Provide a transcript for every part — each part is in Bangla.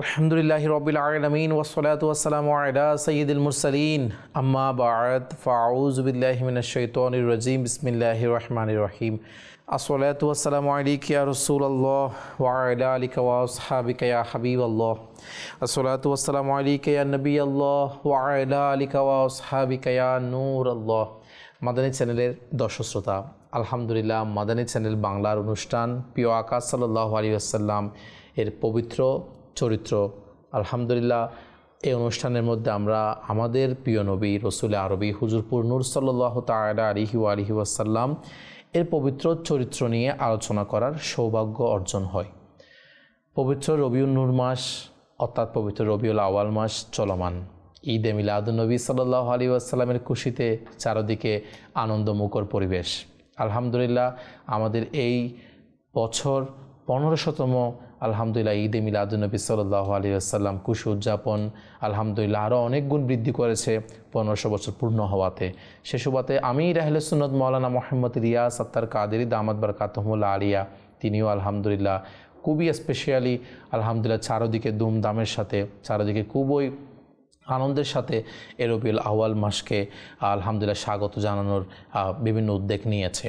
আলহামদুলিল্লাহ রবিল আলমিন ওসলাত ওয়াসালাম আলা সঈদুল মুরসালিন। আম্মা বাদ ফাউজবিল্লাহমিনশৈতনির বিসমিল্লাহ রহমান রহিম। আসলাত ওয়াসালাম আলিক ইয়া রসুল আল্লাহ ওয়ালা আলিকা ওয়াসহাবিকা ইয়া হাবিব আল্লাহ আসলাত ওয়াসালাম আলিক নবী আল্লাহ ওয়ালা আলিকা ওয়াসহাবিকা ইয়া নূর আল্লাহ মাদানী চ্যানেলের দর্শক শ্রোতা, আলহামদুলিল্লাহ মাদানী চ্যানেল বাংলার অনুষ্ঠান, প্রিয় আকাশ সাল্লাহ আলী আসাল্লাম এর পবিত্র চরিত্র। আলহামদুলিল্লাহ, এই অনুষ্ঠানের মধ্যে আমরা আমাদের প্রিয় নবী রসুল আরবি হুজুরপুর নূর সাল্লাহ তালা আলিহি আলিহি ওয়াসাল্লাম এর পবিত্র চরিত্র নিয়ে আলোচনা করার সৌভাগ্য অর্জন হয়। পবিত্র রবিউল নূর মাস অর্থাৎ পবিত্র রবিউল আওয়াল মাস চলমান। ঈদে মিলাদুলনবী সাল্লাহ আলী আসসালামের খুশিতে চারদিকে আনন্দমুখর পরিবেশ। আলহামদুলিল্লাহ, আমাদের এই বছর পনেরোশতম আলহামদুলিল্লাহ, ঈদে মিলাদুলনবী সাল্লাহ আলী আসাল্লাম খুশি উদযাপন, আলহামদুলিল্লাহ আরও অনেক গুণ বৃদ্ধি করেছে পনেরোশো বছর পূর্ণ হওয়াতে। সে সুবাতে আমি রাহলে সুন্নত মৌলানা মোহাম্মদ রিয়া সত্তার কাদেরি দামাদ বারকাতহমুল্লা আলিয়া, তিনিও আলহামদুলিল্লাহ খুবই স্পেশালি আলহামদুলিল্লাহ চারোদিকে দুমদামের সাথে, চারোদিকে খুবই আনন্দের সাথে এরবিল আওয়াল মাসকে আলহামদুলিল্লাহ স্বাগত জানানোর বিভিন্ন উদ্যোগ নিয়েছে।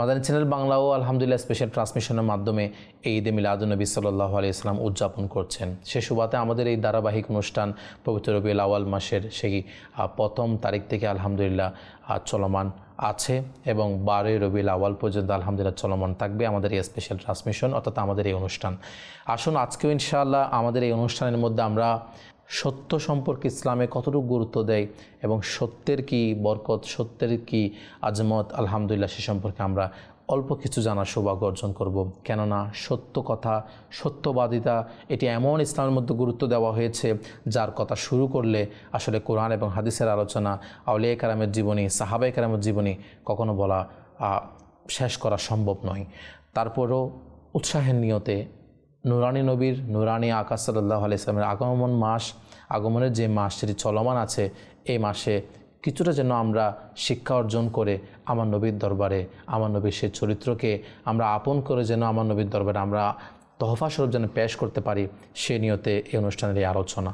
মাদানী চ্যানেল বাংলাও আলহামদুলিল্লাহ স্পেশাল ট্রান্সমিশনের মাধ্যমে এই ঈদে মিলাদুলনবী সাল্লাহ আলি ইসলাম উদযাপন করছেন। সে সুবাতে আমাদের এই ধারাবাহিক অনুষ্ঠান পবিত্র রবিউল আওয়াল মাসের সেই প্রথম তারিখ থেকে আলহামদুলিল্লাহ চলমান আছে এবং বারোই রবিউল আওয়াল পর্যন্ত আলহামদুলিল্লাহ চলমান থাকবে আমাদের এই স্পেশাল ট্রান্সমিশন অর্থাৎ আমাদের এই অনুষ্ঠান। আসুন আজকেও ইনশাআল্লাহ আমাদের এই অনুষ্ঠানের মধ্যে আমরা সত্য সম্পর্কে ইসলামে কতটুকু গুরুত্ব দেয় এবং সত্যের কি বরকত, সত্যের কি আজমত, আলহামদুলিল্লাহ সে সম্পর্কে আমরা অল্প কিছু জানার সৌভাগ্য অর্জন করব। কেননা সত্য কথা, সত্যবাদিতা, এটি এমন ইসলামের মধ্যে গুরুত্ব দেওয়া হয়েছে যার কথা শুরু করলে আসলে কোরআন এবং হাদিসের আলোচনা, আউলিয়া কারামের জীবনী সাহাবাই কারামের জীবনী কখনো বলা শেষ করা সম্ভব নয়। তারপরও উৎসাহের নিয়তে নুরানি নবীর, নুরানি আকাশ সাল্লাহ আলাইসলামের আগমন মাস, আগমনের যে মাস সেটি চলমান আছে, এই মাসে কিছুটা যেন আমরা শিক্ষা অর্জন করে আমার নবীর দরবারে, আমার নবীর সে চরিত্রকে আমরা আপন করে যেন আমার নবীর দরবারে আমরা তহফা স্বরূপ যেন পেশ করতে পারি, সে নিয়তে এই অনুষ্ঠানের এই আলোচনা।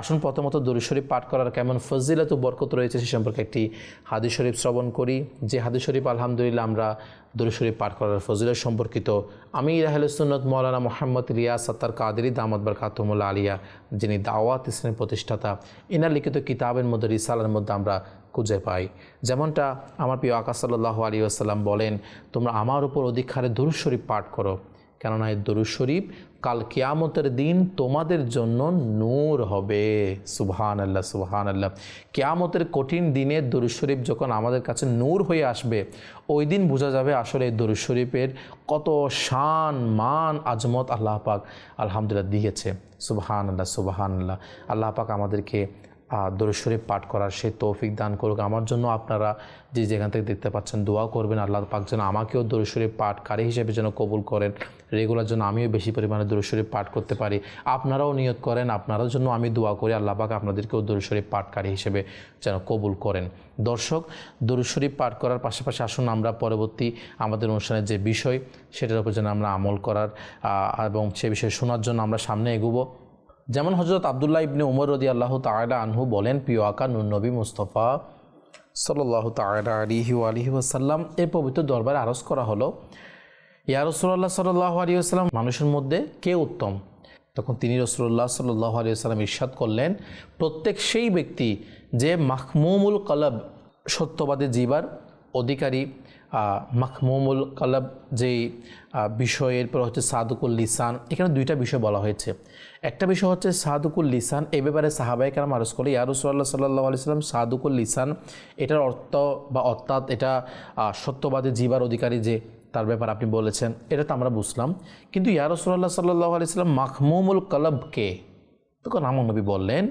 আসুন প্রথমত দরু শরীফ পাঠ করার কেমন ফজিলাত বরকত রয়েছে সে সম্পর্কে একটি হাদিস শরীফ শ্রবণ করি। যে হাদিস শরীফ, আলহামদুলিল্লাহ, আমরা দরু শরীফ পাঠ করার ফজিলত সম্পর্কিত আমি রাহেলসুন্নত মৌলানা মোহাম্মদ রিয়া সত্তার কাদেরি দামদ বার কাতমুল্লা আলিয়া, যিনি দাওয়াত ইসলামের প্রতিষ্ঠাতা এনার লিখিত কিতাবের মধ্যে, রিসালের মধ্যে আমরা খুঁজে পাই। যেমনটা আমার প্রিয় আকাশ সাল্লাহ আলী আসসালাম বলেন, তোমরা আমার উপর অধিক হারে শরীফ পাঠ করো। কেননা এই দরু শরীফ, কাল কেয়ামতের দিন তোমাদের জন্য নূর হবে। সুবহান আল্লাহ সুবহান আল্লাহ কেয়ামতের কঠিন দিনে দরু শরীফ যখন আমাদের কাছে নূর হয়ে আসবে, ওই দিন বোঝা যাবে আসলে এই দরু শরীফের কত শান, মান, আজমত আল্লাহ পাক আলহামদুলিল্লাহ দিয়েছে। সুবহান আল্লাহ সুবহান আল্লাহ আল্লাহ পাক আমাদেরকে শরীফ পাঠ করার সেই তৌফিক দান করুক। আমার জন্য আপনারা যে যেখান থেকে দেখতে পাচ্ছেন দোয়া করবেন। আল্লাহ পাক যেন আমাকেও শরীফ পাঠকারী হিসেবে যেন কবুল করেন। রেগুলার জন্য আমিও বেশি পরিমাণে শরীফ পাঠ করতে পারি। আপনারাও নিয়ত করেন, আপনারাও জন্য আমি দোয়া করি। আল্লাহ পাক আপনাদেরকেও শরীফ পাঠকারী হিসেবে যেন কবুল করেন। দর্শক শরীফ পাঠ করার পাশাপাশি আসুন আমরা পরবর্তী আমাদের অনুষ্ঠানের যে বিষয়, সেটার উপর যেন আমরা আমল করার এবং সে বিষয়ে শোনার জন্য আমরা সামনে এগুবো। যেমন হজরত আবদুল্লাহ ইবনে উমর রদি আল্লাহ তায়লা আনহু বলেন, প্রিয় আকা নুরনবী মুস্তফা সাল্লাহ তায়লা আলিহি আলিহি ওসাল্লাম এর পবিত্র দরবারে আরজ করা হলো, ইয়া রসুল্লাহ সাল্লাহ আলী আসসালাম মানুষের মধ্যে কে উত্তম? তখন তিনি রসুল্লাহ সাল্লাহ আলী আসসালাম ইরশাদ করলেন, প্রত্যেক সেই ব্যক্তি যে মাহমুমুল কলব সত্যবাদী জীবার অধিকারী মাহমুমুল কলব যেই বিষয়, এরপর হচ্ছে সাদুকুল লিসান, এখানে দুইটা বিষয় বলা হয়েছে। একটা বিষয় হচ্ছে সাদুকুল লিসান, এ ব্যাপারে সাহাবাই কালাম আরজ করে ইয়ারুসাল্লাহ সাল্লাহ আলি সাল্লাম সাদুকুল লিসান, এটার অর্থ বা অর্থাৎ এটা সত্যবাদী জীবার অধিকারী যে, তার ব্যাপার আপনি বলেছেন, এটা তো আমরা বুঝলাম। কিন্তু ইয়ারসুল্লাহ সাল্লাহ আলি সাল্লাম মাহমুমুল কলবকে তখন আমার নবী বললেন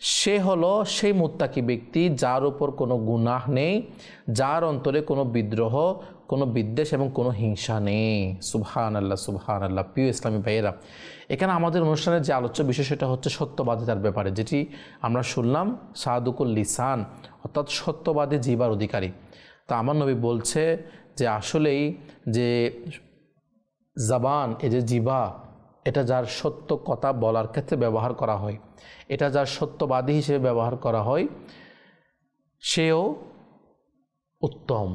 সে হলো সেই মুত্তাকি ব্যক্তি যার উপর কোনো গুনাহ নেই, যার অন্তরে কোনো বিদ্রোহ, কোনো বিদ্বেষ এবং কোনো হিংসা নেই। সুবহান আল্লাহ সুবহান আল্লাহ প্রিয় ইসলামী ভাইয়েরা, এখানে আমাদের অনুষ্ঠানের যে আলোচ্য বিষয় সেটা হচ্ছে সত্যবাদিতার ব্যাপারে, যেটি আমরা শুনলাম, সাদুকুল লিসান, অর্থাৎ সত্যবাদী জীবার অধিকারী। তা আমার নবী বলছে যে আসলেই যে জবান এ যে জিবা এটা যার সত্য কথা বলার ক্ষেত্রে ব্যবহার করা হয়। এটা যার সত্যবাদী হিসেবে ব্যবহার করা হয়, সেও উত্তম।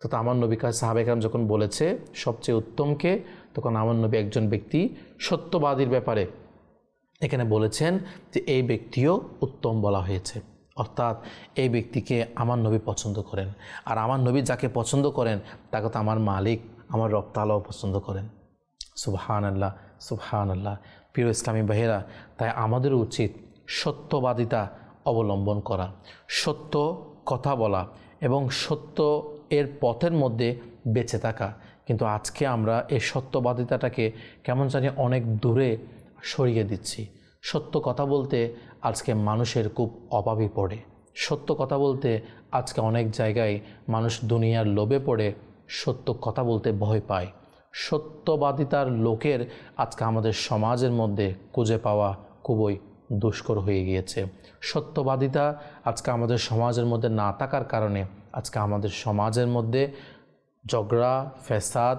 তো আমার নবী কাজ সাহাবেকরাম যখন বলেছে সবচেয়ে উত্তমকে, তখন আমার নবী একজন ব্যক্তি সত্যবাদীর ব্যাপারে এখানে বলেছেন যে এই ব্যক্তিও উত্তম বলা হয়েছে। অর্থাৎ এই ব্যক্তিকে আমার নবী পছন্দ করেন। আর আমার নবী যাকে পছন্দ করেন, তাকে তো আমার মালিক, আমার রপ্তালাও পছন্দ করেন। সুবহান আল্লাহ সুবহান আল্লাহ প্রিয় ইসলামী বাহিরা তাই আমাদের উচিত সত্যবাদিতা অবলম্বন করা, সত্য কথা বলা এবং সত্য এর পথের মধ্যে বেঁচে থাকা। কিন্তু আজকে আমরা এই সত্যবাদিতাটাকে কেমন জানি অনেক দূরে সরিয়ে দিচ্ছি। সত্য কথা বলতে আজকে মানুষের খুব অভাবই পড়ে। সত্য কথা বলতে আজকে অনেক জায়গায় মানুষ দুনিয়ার লোভে পড়ে, সত্য কথা বলতে ভয় পায়। সত্যবাদিতার লোকের আজকে আমাদের সমাজের মধ্যে খুঁজে পাওয়া খুবই দুষ্কর হয়ে গিয়েছে। সত্যবাদিতা আজকে আমাদের সমাজের মধ্যে না থাকার কারণে আজকে আমাদের সমাজের মধ্যে ঝগড়া, ফ্যাসাদ,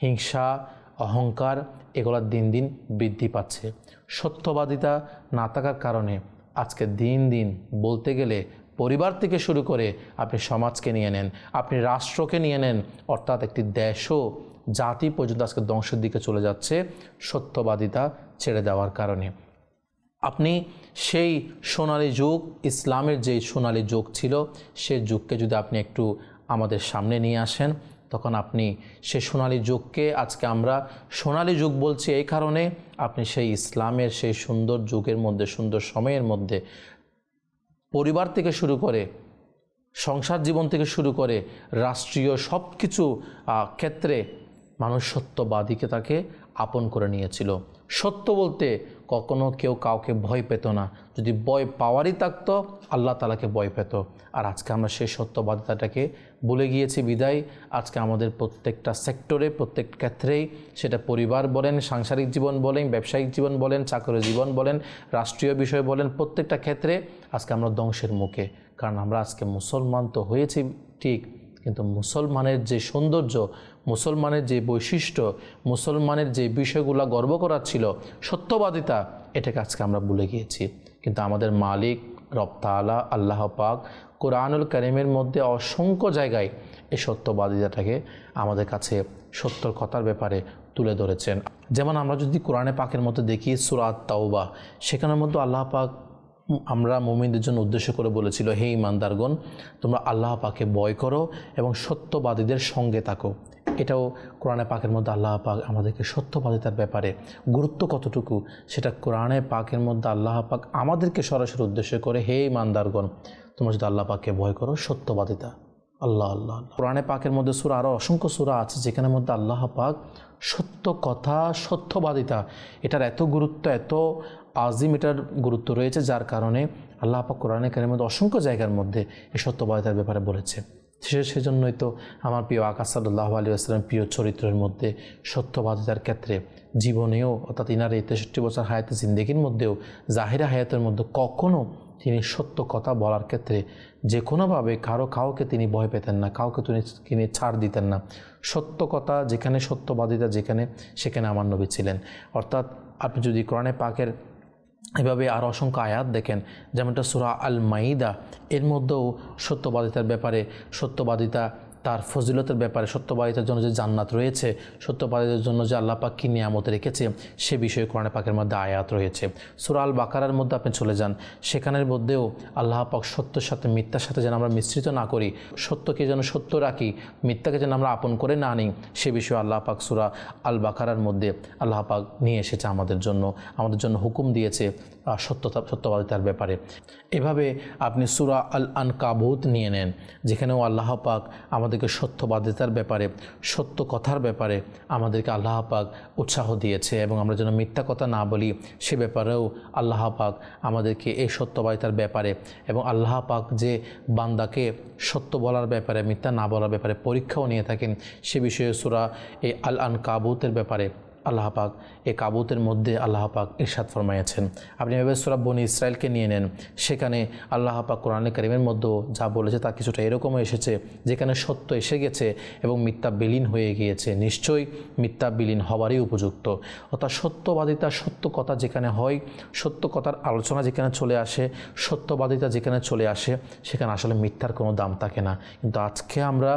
হিংসা, অহংকার এগুলো দিন দিন বৃদ্ধি পাচ্ছে। সত্যবাদিতা না থাকার কারণে আজকে দিন দিন বলতে গেলে পরিবার থেকে শুরু করে আপনি সমাজকে নিয়ে নেন, আপনি রাষ্ট্রকে নিয়ে নেন, অর্থাৎ একটি দেশও জাতি পর্যন্ত আজকে ধ্বংসের দিকে চলে যাচ্ছে, সত্যবাদিতা ছেড়ে দেওয়ার কারণে। আপনি সেই সোনালী যুগ, ইসলামের যে সোনালী যুগ ছিল, সে যুগকে যদি আপনি একটু আমাদের সামনে নিয়ে আসেন, তখন আপনি সে সোনালী যুগকে আজকে আমরা সোনালী যুগ বলছি এই কারণে আপনি সেই ইসলামের, সেই সুন্দর যুগের মধ্যে, সুন্দর সময়ের মধ্যে পরিবার থেকে শুরু করে, সংসার জীবন থেকে শুরু করে, রাষ্ট্রীয় সব কিছু ক্ষেত্রে মানুষ সত্যবাদীকে তাকে আপন করে নিয়েছিল। সত্য বলতে কখনো কেউ কাউকে ভয় পেত না। যদি ভয় পাওয়ারই থাকতো আল্লাহ তালাকে ভয় পেত। আর আজকে আমরা সেই সত্যবাদিতাটাকে ভুলে গিয়েছি বিদায়। আজকে আমাদের প্রত্যেকটা সেক্টরে, প্রত্যেক ক্ষেত্রেই সেটা পরিবার বলেন, সাংসারিক জীবন বলেন, ব্যবসায়িক জীবন বলেন, চাকরি জীবন বলেন, রাষ্ট্রীয় বিষয় বলেন, প্রত্যেকটা ক্ষেত্রে আজকে আমরা ধ্বংসের মুখে। কারণ আমরা আজকে মুসলমান তো হয়েছি ঠিক কিন্তু মুসলমানের যে সৌন্দর্য, মুসলমানের যে বৈশিষ্ট্য, মুসলমানের যে বিষয়গুলো গর্ব করার ছিল, সত্যবাদিতা, এটাকে আজকে আমরা ভুলে গিয়েছি। কিন্তু আমাদের মালিক রপ্তালা আল্লাহ পাক কোরআনুল করিমের মধ্যে অসংখ্য জায়গায় এই সত্যবাদিতাটাকে আমাদের কাছে সত্যর কথার ব্যাপারে তুলে ধরেছেন। যেমন আমরা যদি কোরআনে পাকের মধ্যে দেখি সুরাত তাওবা সেখানের মধ্যে আল্লাহ পাক আমরা মোমিনদের জন্য উদ্দেশ্য করে বলেছিল, হে ইমানদারগণ, তোমরা আল্লাহ পাকে বয় করো এবং সত্যবাদীদের সঙ্গে থাকো। এটাও কোরআনে পাকের মধ্যে আল্লাহ পাক আমাদেরকে সত্যবাদিতার ব্যাপারে গুরুত্ব কতটুকু, সেটা কোরআনে পাকের মধ্যে আল্লাহ পাক আমাদেরকে সরাসরি উদ্দেশ্য করে, হে ইমানদারগণ, তোমরা যদি আল্লাহ পাককে ভয় করো, সত্যবাদিতা। আল্লাহ আল্লাহ কোরআনে পাকের মধ্যে সুরা আরও অসংখ্য সুরা আছে যেখানের মধ্যে আল্লাহ পাক সত্য কথা, সত্যবাদিতা, এটার এত গুরুত্ব, এত আজিম এটার গুরুত্ব রয়েছে, যার কারণে আল্লাহ পাক কোরআনে কারের মধ্যে অসংখ্য জায়গার মধ্যে এই সত্যবাদিতার ব্যাপারে বলেছে। সে সেজন্যই তো আমার প্রিয় আকাশ সাল্লাহ আলী আসলাম প্রিয় চরিত্রের মধ্যে সত্যবাদিতার ক্ষেত্রে জীবনেও, অর্থাৎ ইনার এই তেষট্টি বছর হায়াতে জিন্দেগির মধ্যেও, জাহিরা হায়াতের মধ্যে কখনও তিনি সত্য কথা বলার ক্ষেত্রে যে কোনোভাবে কারও কাউকে তিনি ভয় পেতেন না, কাউকে তিনি তিনি ছাড় দিতেন না। সত্য কথা যেখানে সত্যবাদিতা যেখানে, সেখানে আমার নবী ছিলেন। অর্থাৎ আপনি যদি কোরআনে পাকের এভাবে আর অসংখ্য আয়াত দেখেন যেমনটা সুরা আল মাইদা এর মধ্যেও সত্যবাদিতার ব্যাপারে সত্যবাদিতা তার ফজিলতের ব্যাপারে সত্যবাদিতার জন্য যে জান্নাত রয়েছে, সত্যবাদিতার জন্য যে আল্লাহ পাক কী নিয়ামত রেখেছে, সে বিষয়ে কোরআনে পাকের মধ্যে আয়াত রয়েছে। সুরা আল বাকারার মধ্যে আপনি চলে যান, সেখানের মধ্যেও আল্লাহ পাক সত্যের সাথে, মিথ্যার সাথে যেন আমরা মিশ্রিত না করি, সত্যকে যেন সত্য রাখি, মিথ্যাকে যেন আমরা আপন করে না নিই সে বিষয়ে আল্লাহ পাক সুরা আল বাকারার মধ্যে আল্লাহ পাক নিয়ে এসেছে আমাদের জন্য আমাদের জন্য হুকুম দিয়েছে সত্যতা, সত্যবাদিতার ব্যাপারে। এভাবে আপনি সুরা আল আন কাবুত নিয়ে নেন, যেখানেও আল্লাহ পাক আমাদেরকে সত্যবাদিতার ব্যাপারে সত্য কথার ব্যাপারে আমাদেরকে আল্লাহ পাক উৎসাহ দিয়েছে এবং আমরা যেন মিথ্যা কথা না বলি, সে ব্যাপারেও আল্লাহ পাক আমাদেরকে এই সত্যবাদিতার ব্যাপারে এবং আল্লাহ পাক যে বান্দাকে সত্য বলার ব্যাপারে, মিথ্যা না বলার ব্যাপারে পরীক্ষাও নিয়ে থাকেন, সে বিষয়ে সুরা এই আল আন কাবুতের ব্যাপারে আল্লাহ পাক এই কাবুতের মধ্যে আল্লাহ পাক ইরশাদ ফরমাইয়াছেন। আপনি এভাবে সুরাব বনি ইসরায়েলকে নিয়ে নেন, সেখানে আল্লাহ পাক কোরআনে কারিমের মধ্যেও যা বলেছে তা কিছুটা এরকমও এসেছে, যেখানে সত্য এসে গেছে এবং মিথ্যা বিলীন হয়ে গিয়েছে। নিশ্চয়ই মিথ্যা বিলীন হবারই উপযুক্ত। অর্থাৎ সত্যবাদিতা সত্য কথা যেখানে হয়, সত্য কথার আলোচনা যেখানে চলে আসে, সত্যবাদিতা যেখানে চলে আসে, সেখানে আসলে মিথ্যার কোনো দাম থাকে না। কিন্তু আজকে আমরা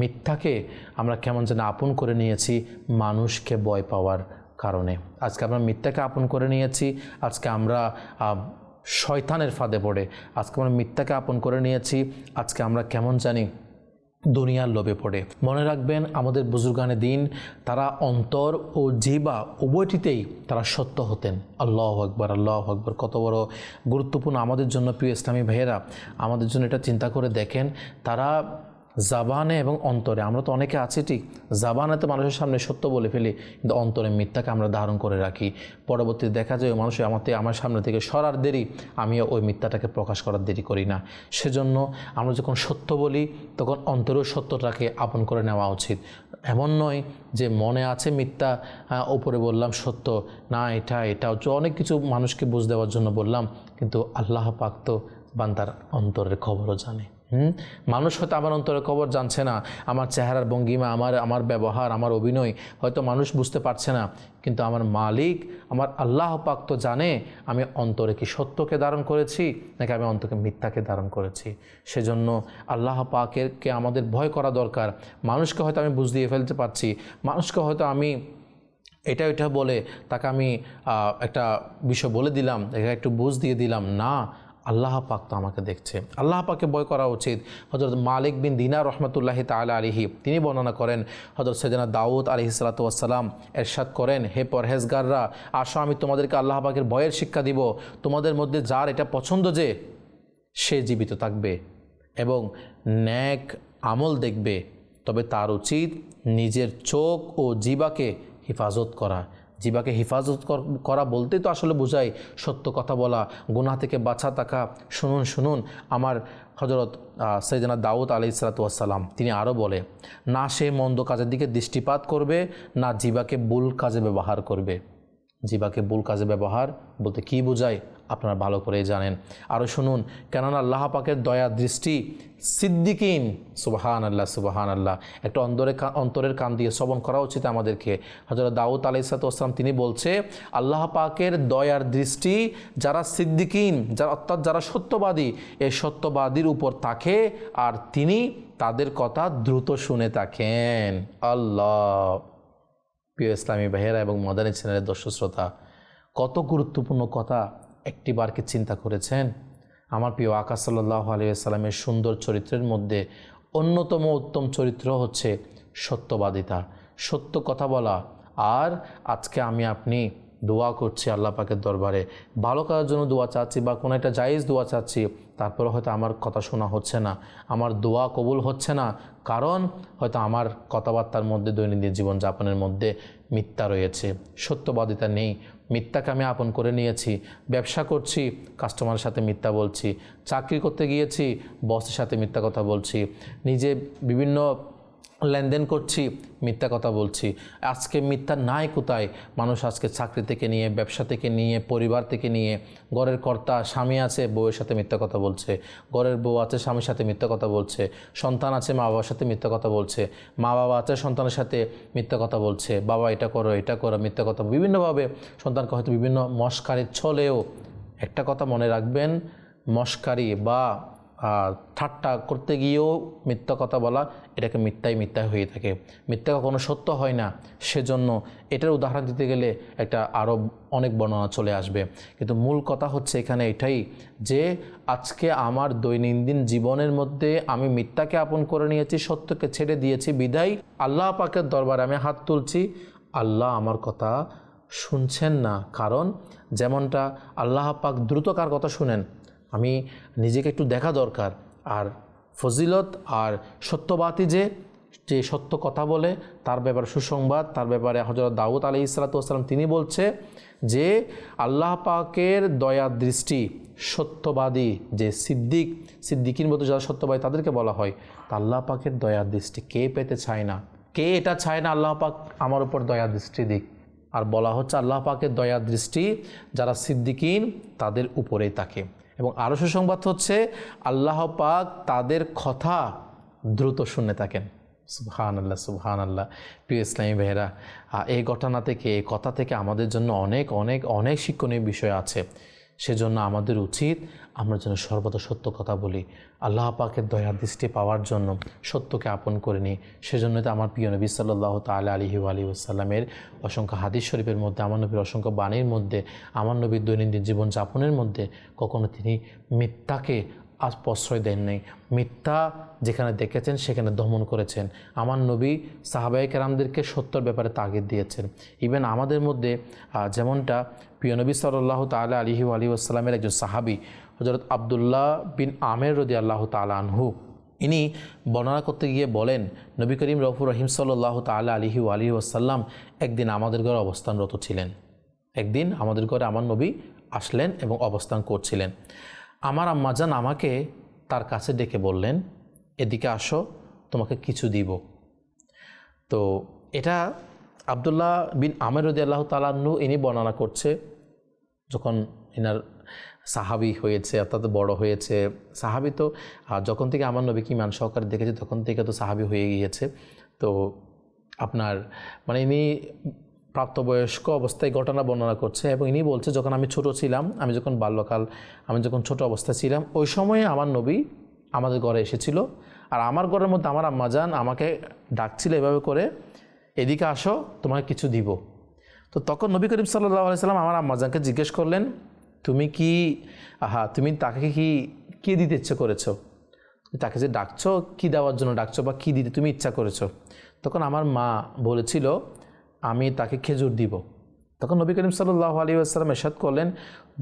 মিথ্যাকে আমরা কেমন যেন আপন করে নিয়েছি মানুষকে ভয় পাওয়ার কারণে। আজকে আমরা মিথ্যাকে আপন করে নিয়েছি, আজকে আমরা শয়তানের ফাঁদে পড়ে। আজকে আমরা মিথ্যাকে আপন করে নিয়েছি, আজকে আমরা কেমন জানি দুনিয়ার লোভে পড়ে। মনে রাখবেন, আমাদের বুজুর্গানে দিন তারা অন্তর ও জিবা উভয়টিতেই তারা সত্য হতেন। আল্লাহ আকবর আল্লাহ আকবর, কত বড় গুরুত্বপূর্ণ আমাদের জন্য প্রিয় ইসলামী ভাইয়েরা, আমাদের জন্য এটা চিন্তা করে দেখেন, তারা জাবানে এবং অন্তরে। আমরা তো অনেকে আছি ঠিক? জাবানে তো মানুষের সামনে সত্য বলে ফেলি কিন্তু অন্তরে মিথ্যাকে আমরা ধারণ করে রাখি। পরবর্তীতে দেখা যায় ওই মানুষ আমাতে আমার সামনে থেকে সরার দেরি আমিও ওই মিথ্যাটাকে প্রকাশ করার দেরি করি না। সেজন্য আমরা যখন সত্য বলি তখন অন্তরেও সত্যটাকে আপন করে নেওয়া উচিত। এমন নয় যে মনে আছে মিথ্যা আহ, ওপরে বললাম সত্য না এটা এটা অনেক কিছু মানুষকে বুঝ দেওয়ার জন্য বললাম কিন্তু আল্লাহ পাক তো বান্দার অন্তরের খবরও জানে। হুম? মানুষ হয়তো আমার অন্তরে খবর জানছে না, আমার চেহারার ভঙ্গিমা, আমার আমার ব্যবহার, আমার অভিনয়, হয়তো মানুষ বুঝতে পারছে না, কিন্তু আমার মালিক, আমার আল্লাহ পাক তো জানে আমি অন্তরে কি সত্যকে ধারণ করেছি, নাকি আমি অন্তকে মিথ্যাকে ধারণ করেছি। সেজন্য আল্লাহ পাকেরকে আমাদের ভয় করা দরকার। মানুষকে হয়তো আমি বুঝ দিয়ে ফেলতে পারছি, মানুষকে হয়তো আমি এটা এটা বলে তাকে আমি একটা বিষয় বলে দিলাম একে একটু বুঝ দিয়ে দিলাম, না আল্লাহ পাক তো আমাকে দেখছে। আল্লাহ পাকে বয় করা উচিত। হজরত মালিক বিন দিনা রহমতুল্লাহি তালা আলিহি তিনি বর্ণনা করেন হজরত সৈদানা দাউদ আলহি সালাতাম এরশাদ করেন, হে পরহেজগাররা, আসো আমি তোমাদেরকে আল্লাহ পাকের ভয়ের শিক্ষা দিব। তোমাদের মধ্যে যার এটা পছন্দ যে, সে জীবিত থাকবে এবং ন্যাক আমল দেখবে। তবে তার উচিত নিজের চোখ ও জিবাকে হেফাজত করা। জিবাকে হেফাজত করা বলতে তো আসলে বোঝায় সত্য কথা বলা। গুনা থেকে বাঁচা থাকা। শুনুন শুনুন, আমার হজরত সৈজনা দাউদ আলি সালাতাম তিনি আরও বলে, না সে মন্দ কাজের দিকে দৃষ্টিপাত করবে, না জিবাকে বুল কাজে ব্যবহার করবে। জিবাকে বুল কাজে ব্যবহার বলতে কি বোঝায়? আপনারা ভালো করে জানেন। আরও শুনুন, কেননা আল্লাহ পাকের দয়া, দৃষ্টি সিদ্দিকিন সুবাহান আল্লাহ সুবাহান আল্লাহ একটা অন্তরে অন্তরের কান দিয়ে শ্রবণ করা উচিত আমাদেরকে। হজরত দাউদ আলাইসালাম তিনি বলছে, আল্লাহ পাকের দয়ার দৃষ্টি যারা সিদ্দিকিন, যারা অর্থাৎ যারা সত্যবাদী এই সত্যবাদীর উপর থাকে আর তিনি তাদের কথা দ্রুত শুনে থাকেন। আল্লাহ। প্রিয় ইসলামী ভাইয়েরা এবং মদানী চ্যানেলের দর্শক শ্রোতা, কত গুরুত্বপূর্ণ কথা একটি বারকে চিন্তা করেছেন, আমার প্রিয় আকাশ সাল্লাহ আলিয়াল্লামের সুন্দর চরিত্রের মধ্যে অন্যতম উত্তম চরিত্র হচ্ছে সত্যবাদিতা। সত্য কথা বলা। আর আজকে আমি আপনি দোয়া করছি আল্লাহ পাকের দরবারে। ভালো কাজের জন্য দোয়া চাচ্ছি বা কোনো একটা জায়েজ দোয়া চাচ্ছি, তারপরে হয়তো আমার কথা শোনা হচ্ছে না। আমার দোয়া কবুল হচ্ছে না। কারণ হয়তো আমার কথাবার্তার মধ্যে, দৈনন্দিন জীবনযাপনের মধ্যে মিথ্যা রয়েছে। সত্যবাদিতা নেই। মিথ্যাকে আমি আপন করে নিয়েছি, ব্যবসা করছি কাস্টমারের সাথে মিথ্যা বলছি, চাকরি করতে গিয়েছি বসের সাথে মিথ্যা কথা বলছি, নিজে বিভিন্ন লেনদেন করছি, মিথ্যা কথা বলছি। আজকে মিথ্যা নাই কোথায়? মানুষ আজকে চাকরি থেকে নিয়ে, ব্যবসা থেকে নিয়ে, পরিবার থেকে নিয়ে, ঘরের কর্তা, স্বামী আছে, বউয়ের সাথে মিথ্যা কথা বলছে। ঘরের বউ আছে, স্বামীর সাথে মিথ্যা কথা বলছে। সন্তান আছে, মা বাবার সাথে মিথ্যা কথা বলছে। মা বাবা আছে, সন্তানের সাথে মিথ্যা কথা বলছে। বাবা এটা করো এটা করো, মিথ্যা কথা বিভিন্নভাবে সন্তানকে হয়তো বিভিন্ন মস্কারির ছলেও একটা কথা মনে রাখবেন, মস্কারি বা ঠাট্টা করতে গিয়েও মিথ্যা কথা বলা এটাকে মিথ্যাই মিথ্যা হয়ে থাকে। মিথ্যা কখনো সত্য হয় না। সেজন্য এটার উদাহরণ দিতে গেলে একটা আরও অনেক বর্ণনা চলে আসবে। কিন্তু মূল কথা হচ্ছে এখানে এটাই যে, আজকে আমার দৈনন্দিন জীবনের মধ্যে আমি মিথ্যাকে আপন করে নিয়েছি, সত্যকে ছেড়ে দিয়েছি, বিদায়। আল্লাহ পাকের দরবারে আমি হাত তুলছি। আল্লাহ আমার কথা শুনছেন না। কারণ যেমনটা আল্লাহ পাক দ্রুত কার কথা শুনেন? আমি নিজেকে একটু দেখা দরকার। আর ফজিলত আর সত্যবাতি যে যে সত্য কথা বলে, তার ব্যাপারে সুসংবাদ, তার ব্যাপারে হজরত দাউদ আলি ইসলাতাম তিনি বলছে যে, আল্লাহ পাকের দয়া দৃষ্টি সত্যবাদী যে সিদ্দিক, সিদ্দিকির মতো যারা সত্যবাদী তাদেরকে বলা হয়, তা আল্লাহ পাকের দয়া দৃষ্টি কে পেতে চায় না? কে এটা চায় না আল্লাহ পাক আমার উপর দয়া দৃষ্টি দিক? আর বলা হচ্ছে আল্লাহ পাকের দয়া দৃষ্টি যারা সিদ্দিকিন তাদের উপরেই থাকে এবং আরও সুসংবাদ হচ্ছে, আল্লাহ পাক তাদের কথা দ্রুত শুনে থাকেন। সুবহান আল্লাহ সুবহান আল্লাহ প্রিয় ইসলামী ভাইরা এই ঘটনা থেকে, এই কথা থেকে আমাদের জন্য অনেক অনেক অনেক শিক্ষণীয় বিষয় আছে। সেজন্য আমাদের উচিত আমরা যেন সর্বদা সত্য কথা বলি। আল্লাহ পাকের দয়া দৃষ্টি পাওয়ার জন্য সত্যকে আপন করে নিই। সেজন্য তো আমার প্রিয় নবী সাল্লাহ তাল আলহি আলী আসসালামের অসংখ্য হাদিস শরীফের মধ্যে, আমার নবীর অসংখ্য বাণীর মধ্যে, আমার নবীর দৈনন্দিন জীবনযাপনের মধ্যে কখনো তিনি মিথ্যাকে আজ প্রশ্রয় দেন নাই। মিথ্যা যেখানে দেখেছেন, সেখানে দমন করেছেন। আমার নবী সাহাবাই কেরামদেরকে সত্যর ব্যাপারে তাগিদ দিয়েছেন। ইভেন আমাদের মধ্যে যেমনটা প্রিয় নবী সাল্লাহ তালা আলিহি আলী আসসালামের একজন সাহাবি হজরত আবদুল্লাহ বিন আমের রদি আল্লাহ তালা আনহু, ইনি বর্ণনা করতে গিয়ে বলেন, নবী করিম রফুর রহিম সাল্লাহ তালা আলিহি আলী আসাল্লাম একদিন আমাদের ঘরে অবস্থানরত ছিলেন। একদিন আমাদের ঘরে আমার নবী আসলেন এবং অবস্থান করছিলেন। আমার আম্মাজান আমাকে তার কাছে ডেকে বললেন, এদিকে আসো, তোমাকে কিছু দিব। তো এটা আবদুল্লাহ বিন আমের রদি আল্লাহ তালান্নু ইনি বর্ণনা করছে, যখন এনার সাহাবি হয়েছে, অর্থাৎ বড় হয়েছে, সাহাবি তো যখন থেকে আমার নবীকে ইমান সহকারে দেখেছে, তখন থেকে তো সাহাবি হয়ে গিয়েছে। তো আপনার মানে ইনি প্রাপ্তবয়স্ক অবস্থায় ঘটনা বর্ণনা করছে এবং ইনি বলছে, যখন আমি ছোট ছিলাম, আমি যখন বাল্যকাল, আমি যখন ছোট অবস্থায় ছিলাম, ওই সময়ে আমার নবী আমাদের ঘরে এসেছিল। আর আমার ঘরের মধ্যে আমার আম্মাজান আমাকে ডাকছিল এভাবে করে, এদিকে আসো, তোমাকে কিছু দিব। তো তখন নবী করিম সাল্লাহ সাল্লাম আমার আম্মাজানকে জিজ্ঞেস করলেন, তুমি কি, আহা, তুমি তাকে কি, কে দিতে ইচ্ছে করেছ? তাকে যে ডাকছো, কি দেওয়ার জন্য ডাকছো বা কি দিতে, তুমি ইচ্ছা করেছ? তখন আমার মা বলেছিল আমি তাকে খেজুর দিব। তখন নবী করিম সাল্লাহ আলী আসসালাম এরশাদ করলেন,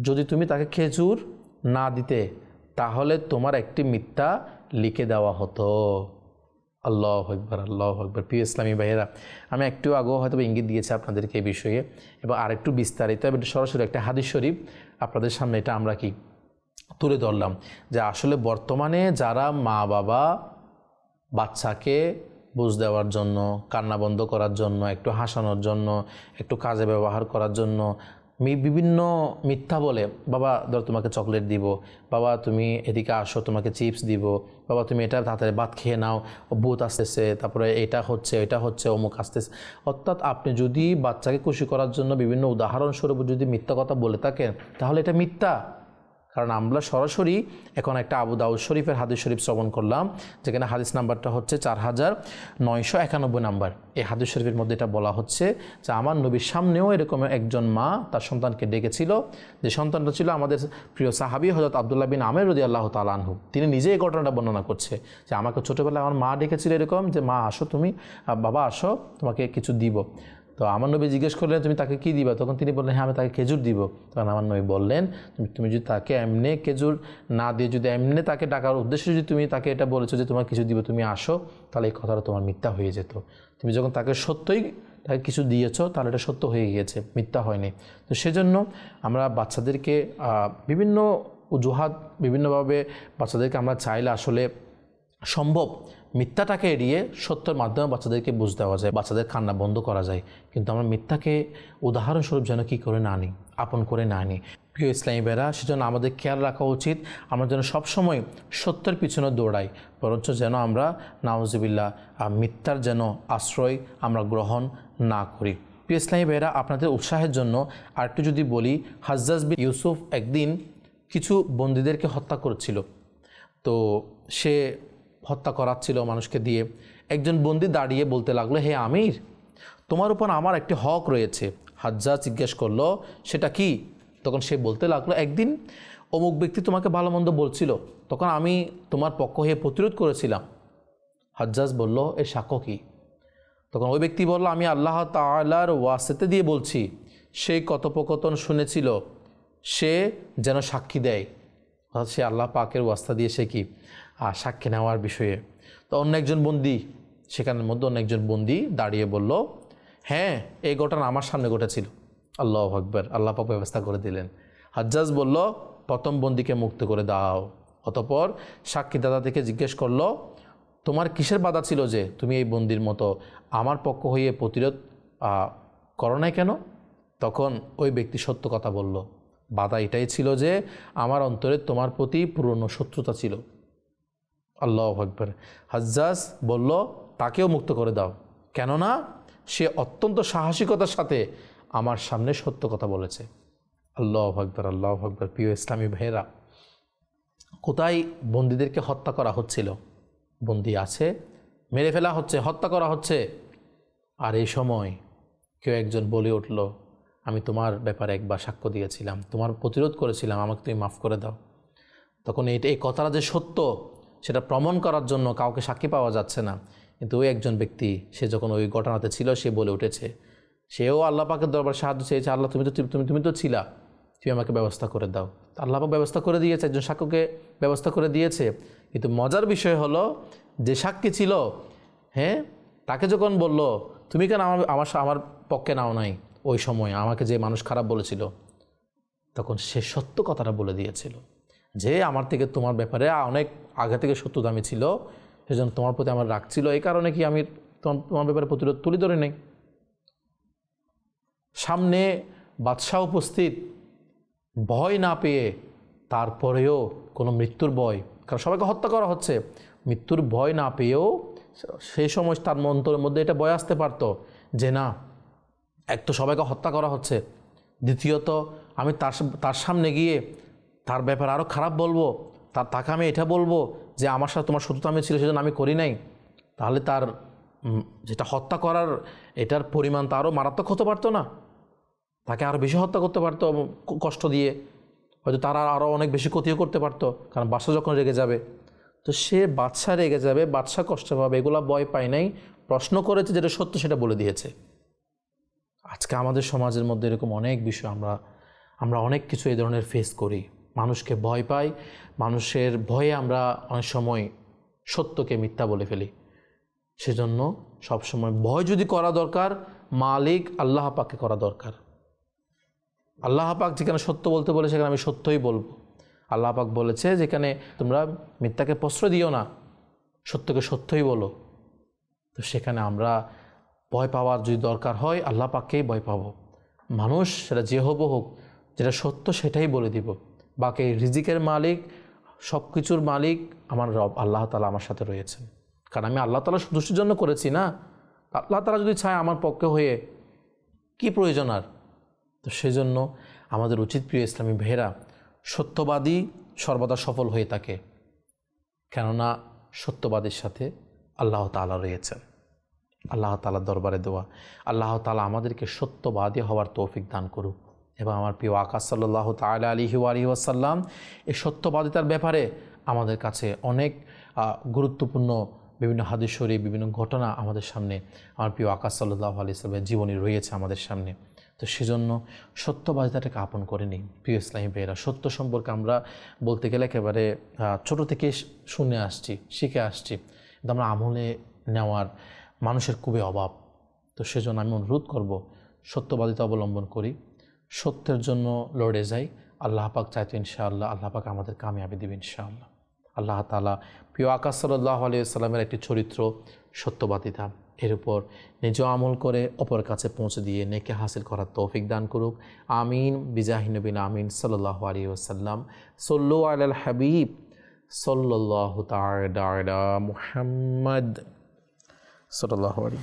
যদি তুমি তাকে খেজুর না দিতে, তাহলে তোমার একটি মিথ্যা লিখে দেওয়া হতো। আল্লাহ আকবর আল্লাহ আকবর। প্রিয় ইসলামী ভাইয়েরা, আমি একটু আগেও হয়তো ইঙ্গিত দিয়েছি আপনাদেরকে এই বিষয়ে, এবং আরেকটু বিস্তারিত, এবং সরাসরি একটা হাদিস শরীফ, আপনাদের সামনে এটা আমরা কি তুলে ধরলাম যে আসলে বর্তমানে যারা মা বাবা বাচ্চাকে বুঝ দেওয়ার জন্য, কান্না বন্ধ করার জন্য, একটু হাসানোর জন্য, একটু কাজে ব্যবহার করার জন্য বিভিন্ন মিথ্যা বলে, বাবা, ধর তোমাকে চকলেট দিব, বাবা, তুমি এদিকে আসো, তোমাকে চিপস দিব, বাবা, তুমি এটা তাড়াতাড়ি ভাত খেয়ে নাও ভূত আসতেছে, তারপরে এটা হচ্ছে এটা হচ্ছে, অমুক আসতেছে। অর্থাৎ আপনি যদি বাচ্চাকে খুশি করার জন্য বিভিন্ন উদাহরণস্বরূপ যদি মিথ্যা কথা বলে থাকেন, তাহলে এটা মিথ্যা। কারণ আমরা সরাসরি এখন একটা আবু দাউদ শরীফের হাদিস শরীফ শ্রবণ করলাম, যেখানে হাদিস নাম্বারটা হচ্ছে চার হাজার নয়শো একানব্বই নাম্বার। এই হাদিস শরীফের মধ্যে এটা বলা হচ্ছে যে, আমার নবীর সামনেও এরকম একজন মা তার সন্তানকে ডেকেছিল। যে সন্তানটা ছিল আমাদের প্রিয় সাহাবি হজরত আবদুল্লাহ বিন আমের রদি আল্লাহ তালানহু তিনি নিজে এই ঘটনাটা বর্ণনা করছে যে, আমাকে ছোটোবেলায় আমার মা ডেকেছিল এরকম যে, মা, আসো তুমি বাবা, আসো, তোমাকে কিছু দিব। তো আমার নবী জিজ্ঞেস করলেন, তুমি তাকে কি দিবা? তখন তিনি বললেন হ্যাঁ আমি তাকে খেজুর দিব। তখন আমার নবী বললেন, তুমি যদি তাকে এমনি খেজুর না দিয়ে যদি এমনি তাকে ডাকার উদ্দেশ্যে যদি তুমি তাকে এটা বলেছ যে, তোমার কিছু দিব, তুমি আসো, তাহলে এই কথাটা তোমার মিথ্যা হয়ে যেত। তুমি যখন তাকে সত্যই তাকে কিছু দিয়েছ, তাহলে এটা সত্য হয়ে গিয়েছে, মিথ্যা হয়নি। তো সেজন্য আমরা বাচ্চাদেরকে বিভিন্ন অজুহাত বিভিন্নভাবে বাচ্চাদেরকে আমরা চাইলে আসলে সম্ভব মিথ্যাটাকে এড়িয়ে সত্যের মাধ্যমে বাচ্চাদেরকে বুঝ দেওয়া যায়, বাচ্চাদের কান্না বন্ধ করা যায়। কিন্তু আমরা মিথ্যাকে উদাহরণস্বরূপ যেন কী করে না নিই আপন করে না নিই প্রিয় ইসলামী বেরা সেজন্য আমাদের খেয়াল রাখা উচিত, আমরা যেন সবসময় সত্যের পিছনে দৌড়াই, বরঞ্চ যেন আমরা নাউজিবিল্লা মিথ্যার যেন আশ্রয় আমরা গ্রহণ না করি। প্রিয় ইসলামী বেরা আপনাদের উৎসাহের জন্য আরেকটু যদি বলি, হাজ্জাজ বিন ইউসুফ একদিন কিছু বন্দীদেরকে হত্যা করেছিল। তো সে হত্যা করাচ্ছিল মানুষকে দিয়ে। একজন বন্দি দাঁড়িয়ে বলতে লাগল, হে আমির, তোমার উপর আমার একটি হক রয়েছে। হাজ্জা জিজ্ঞেস করল, সেটা কি? তখন সে বলতে লাগল, একদিন অমুক ব্যক্তি তোমাকে ভালো মন্দ বলছিল, তখন আমি তোমার পক্ষ হয়ে প্রতিরোধ করেছিলাম। হাজ্জাজ বলল, এ সাক্ষ্য কী? তখন ওই ব্যক্তি বলল, আমি আল্লাহ তালার ওয়াসেতে দিয়ে বলছি, সেই কথোপকথন শুনেছিল, সে যেন সাক্ষী দেয়। অর্থাৎ সে আল্লাহ পাকের ওয়াস্তা দিয়ে সে কি? সাক্ষী নেওয়ার বিষয়ে। তো অন্য একজন বন্দি, সেখানের মধ্যে অন্য একজন বন্দি দাঁড়িয়ে বলল হ্যাঁ এই ঘটনা আমার সামনে ঘটেছিল। আল্লাহ আকবর, আল্লাহ পাক ব্যবস্থা করে দিলেন। হাজ্জাজ বলল, প্রথম বন্দিকে মুক্ত করে দাও। অতপর সাক্ষীদাতা থেকে জিজ্ঞেস করল, তোমার কিসের বাধা ছিল যে তুমি এই বন্দির মতো আমার পক্ষ হয়ে প্রতিরোধ করো নাই কেন? তখন ওই ব্যক্তি সত্য কথা বলল, বাধা এটাই ছিল যে আমার অন্তরে তোমার প্রতি পুরনো শত্রুতা ছিল। আল্লাহ আকবর। হাজ্জাজ বলল, তাকেও মুক্ত করে দাও। কেননা সে অত্যন্ত সাহসিকতার সাথে আমার সামনে সত্য কথা বলেছে। আল্লাহ আকবর আল্লাহ আকবর, প্রিয় ইসলামী ভাইয়েরা, কোথায় বন্দীদেরকে হত্যা করা হচ্ছিল? বন্দি আছে, মেরে ফেলা হচ্ছে, হত্যা করা হচ্ছে। আর এই সময় কেউ একজন বলে উঠল, আমি তোমার ব্যাপারে একবার সাক্ষ্য দিয়েছিলাম, তোমার প্রতিরোধ করেছিলাম, আমাকে তুমি মাফ করে দাও। তখন এইটা এই কথাটা যে সত্য সেটা প্রমাণ করার জন্য কাউকে সাক্ষী পাওয়া যাচ্ছে না। কিন্তু ওই একজন ব্যক্তি, সে যখন ওই ঘটনাতে ছিল, সে বলে উঠেছে, সেও আল্লাহ পাকের দরবার সাহায্য চেয়েছে, আল্লাহ তুমি তো তুমি তুমি তো ছিলা, তুমি আমাকে ব্যবস্থা করে দাও। আল্লাহ পাক ব্যবস্থা করে দিয়েছে, একজন সাক্ষ্যকে ব্যবস্থা করে দিয়েছে। কিন্তু মজার বিষয় হলো, যে সাক্ষী ছিল হ্যাঁ তাকে যখন বলল, তুমি কেন আমার আমার আমার পক্ষে নাও নাই ওই সময়? আমাকে যে মানুষ খারাপ বলেছিল। তখন সে সত্য কথাটা বলে দিয়েছিল। যে আমার থেকে তোমার ব্যাপারে অনেক আগে থেকে সত্য দামি ছিল, সেজন্য তোমার প্রতি আমার রাগ ছিল। এই কারণে কি আমি তোমার তোমার ব্যাপারে প্রতিরোধ তুলে ধরে নেই? সামনে বাদশাহ উপস্থিত, ভয় না পেয়ে তারপরেও কোনো মৃত্যুর ভয়, কারণ সবাইকে হত্যা করা হচ্ছে, মৃত্যুর ভয় না পেয়েও সেই সময় তার মন্তরের মধ্যে এটা ভয় আসতে পারতো যে না, এক তো সবাইকে হত্যা করা হচ্ছে, দ্বিতীয়ত আমি তার তার সামনে গিয়ে তার ব্যাপারে আরও খারাপ বলব, তার তাকে আমি এটা বলব যে আমার সাথে তোমার শত্রুতা আমি ছিল, সেজন্য আমি করি নাই। তাহলে তার যেটা হত্যা করার, এটার পরিমাণ তা আরও মারাত্মক হতে পারতো না। তাকে আরও বেশি হত্যা করতে পারতো কষ্ট দিয়ে। হয়তো তারা আরও অনেক বেশি ক্ষতিও করতে পারতো, কারণ বাদশা যখন রেগে যাবে, তো সে বাদশা রেগে যাবে, বাদশা কষ্ট পাবে, এগুলা ভয় পায় নাই। প্রশ্ন করেছে যেটা সত্য, সেটা বলে দিয়েছে। আজকে আমাদের সমাজের মধ্যে এরকম অনেক বিষয় আমরা আমরা অনেক কিছু এই ধরনের ফেস করি। মানুষকে ভয় পাই, মানুষের ভয়ে আমরা অনেক সময় সত্যকে মিথ্যা বলে ফেলি। সেজন্য সবসময় ভয় যদি করা দরকার, মালিক আল্লাহ পাককে করা দরকার। আল্লাহ পাক যেখানে সত্য বলতে বলে, সেখানে আমি সত্যই বলব। আল্লাহ পাক বলেছে, যেখানে তোমরা মিথ্যাকে প্রশ্রয় দিও না, সত্যকে সত্যই বলো। তো সেখানে আমরা ভয় পাওয়ার যদি দরকার হয়, আল্লাহ পাককেই ভয় পাবো। মানুষ সেটা যে হব হোক, যেটা সত্য সেটাই বলে দিব। বাকি রিজিকের মালিক সব কিছুর মালিক আমার রব, আল্লাহ তালা আমার সাথে রয়েছেন। কারণ আমি আল্লাহ তালা সন্তুষ্টির জন্য করেছি না? আল্লাহ তালা যদি চায় আমার পক্ষে হয়ে, কি প্রয়োজন আর? তো সেজন্য আমাদের উচিত প্রিয় ইসলামী ভেরা সত্যবাদী সর্বদা সফল হয়ে থাকে। কেননা সত্যবাদীর সাথে আল্লাহ তালা রয়েছেন। আল্লাহ তালার দরবারে দেওয়া আল্লাহ তালা আমাদেরকে সত্যবাদী হওয়ার তৌফিক দান করুক। এবং আমার প্রিয় আকাশ সাল্লাহ তালা আলিহি আলহি ওয়াসাল্লাম এই সত্যবাদিতার ব্যাপারে আমাদের কাছে অনেক গুরুত্বপূর্ণ বিভিন্ন হাদিস শরীফ, বিভিন্ন ঘটনা আমাদের সামনে, আমার প্রিয় আকাশ সাল্লাহ আলি সাল্লামের জীবনী রয়েছে আমাদের সামনে। তো সেজন্য সত্যবাদিতাটাকে আপন করে নিই। প্রিয় ইসলামী ভাইয়েরা, সত্য সম্পর্কে আমরা বলতে গেলে একেবারে ছোট থেকে শুনে আসছি, শিখে আসছি। কিন্তু আমরা আমলে নেওয়ার মানুষের খুবই অভাব। তো সেজন্য আমি অনুরোধ করব, সত্যবাদিতা অবলম্বন করি। সত্যের জন্য লড়ে যাই, আল্লাহ পাক চাইতো ইনশাআল্লাহ, আল্লাহ পাক আমাদের কামিয়াবি দেবে ইনশাআল্লাহ। আল্লাহ তালা প্রিয় আকাশ সাল্লাহ আলিয়াল্লামের একটি চরিত্র সত্যবাদিতা এর উপর নিজ আমল করে অপর কাছে পৌঁছে দিয়ে নেকে হাসিল করার তৌফিক দান করুক। আমিন বিজাহিনবিন আমিন সাল্লাহ আলী ওসাল্লাম সল্লু আল হাবিব সাল্লাহ তালা মুহাম্মদ সাল্লাহ আলী